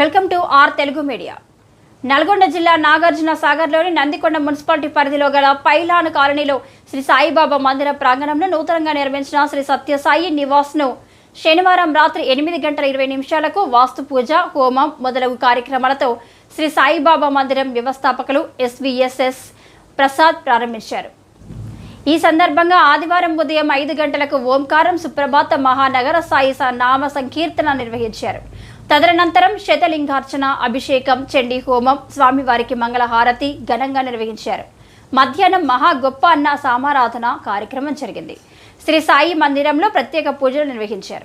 Welcome to R Telugu media. Nalgonda జిల్లా Nagarjuna సాగర్లోని Nandikonda municipality పరిధిలో గల పైలాన్ కాలనీలో శ్రీ సాయిబాబా మందిర ప్రాంగణంలో నూతనంగా నిర్మించిన శ్రీ సత్యసాయి నివాస్ను శనివారం రాత్రి ఎనిమిది గంటల ఇరవై నిమిషాలకు వాస్తు పూజ హోమం మొదలగు కార్యక్రమాలతో శ్రీ సాయిబాబా మందిరం వ్యవస్థాపకులు ఎస్విఎస్ఎస్ ప్రసాద్ ప్రారంభించారు. ఈ సందర్భంగా ఆదివారం ఉదయం ఐదు గంటలకు ఓంకారం సుప్రభాత మహానగర సాయి స- నామ సంకీర్తన నిర్వహించారు. తదనంతరం శతలింగార్చన అభిషేకం చండీ హోమం స్వామివారికి మంగళహారతి ఘనంగా నిర్వహించారు. మధ్యాహ్నం మహా గొప్ప అన్న సామారాధన కార్యక్రమం జరిగింది. శ్రీ సాయి మందిరంలో ప్రత్యేక పూజలు నిర్వహించారు.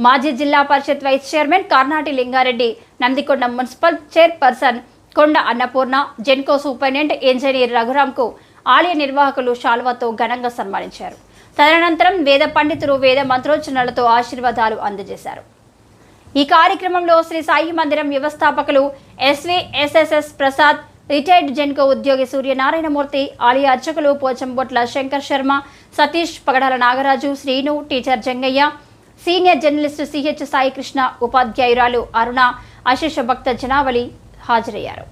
మాజీ Zilla Parishad vice chairman Karnati Lingareddy Nandikonda municipal chairperson Konda Annapurna Genco superintendent engineer రఘురాంకు ఆలయ నిర్వాహకులు శాల్వాతో ఘనంగా సన్మానించారు. తదనంతరం వేద పండితులు వేద మంత్రోచ్చరణలతో ఆశీర్వాదాలు అందజేశారు. ఈ కార్యక్రమంలో శ్రీ సాయి మందిరం వ్యవస్థాపకులు ఎస్విఎస్ఎస్ఎస్ ప్రసాద్ రిటైర్డ్ జెన్కో ఉద్యోగి సూర్యనారాయణమూర్తి ఆలయ అర్చకులు Pochambotla Shankar Sharma Satish Pagadala Nagaraju Srinu teacher Jangaiah senior journalist CH Saikrishna ఉపాధ్యాయురాలు అరుణ అశేష భక్త జనావళి హాజరయ్యారు.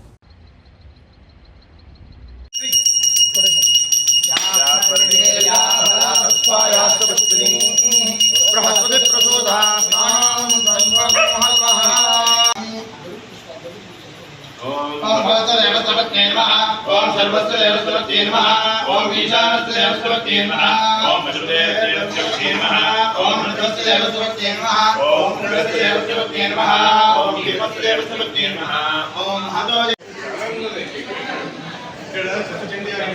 దేవస్తవత్యే నమః ఓం ఈశానస్య దేవస్తవత్యే నమః ఓం మధుదే దేవస్తవత్యే నమః ఓం మృగస్య దేవస్తవత్యే నమః ఓం మృగస్య దేవస్తవత్యే నమః ఓం దీపస్య దేవస్తవత్యే నమః ఓం మహదో ఇక్కడ సత్యచండి గారు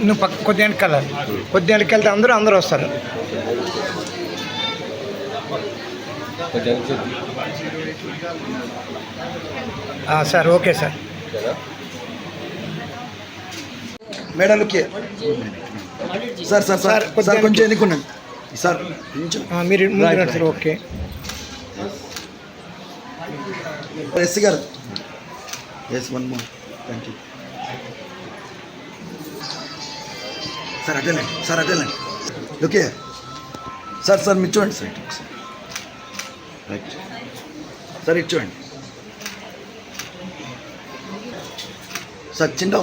నువ్వు పక్క కొద్ది వెనకాల కొద్ది వెనకెళ్తే అందరూ అందరూ వస్తారు. ఆ, sir okay sir. మేడలుకి sir sir sir sir, sir కొంచెం ఎన్నుకున్నాను సార్ కొంచెం. మీరు. ఓకే. ఎస్సీ గారు yes one more thank you sir అటెండి sir అటెండి ఓకే సార్ సార్ మీరు చూడండి సార్ ఇటు ఒకసారి. రైట్ సార్ ఇటు చూడండి సార్ చిన్న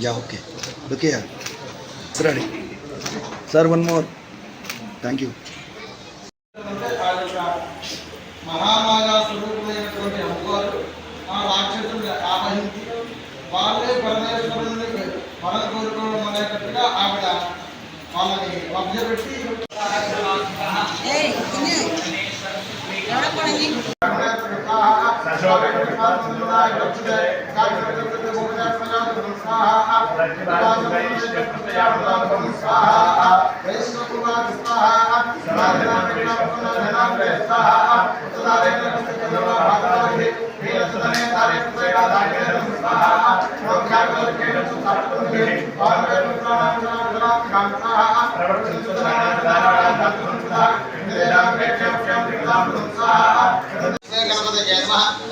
yeah okay okay sir ready sir one more thank you మహామాగా స్వరూపులైనటువంటి అమ్మవారు ఆ రాక్షసుని ఆవహించి వాళ్ళే పరమేశ్వరుని వరం కోరుకోవడం అనేటట్టుగా ఆవిడ వాళ్ళని మభ్యపెట్టి గణపతి జయ నమ నానావిధ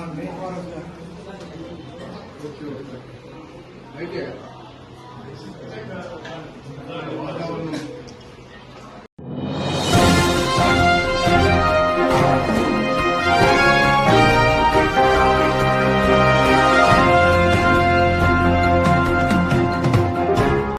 మన మెయిన్ ఫోర్ అయితే వాతావరణం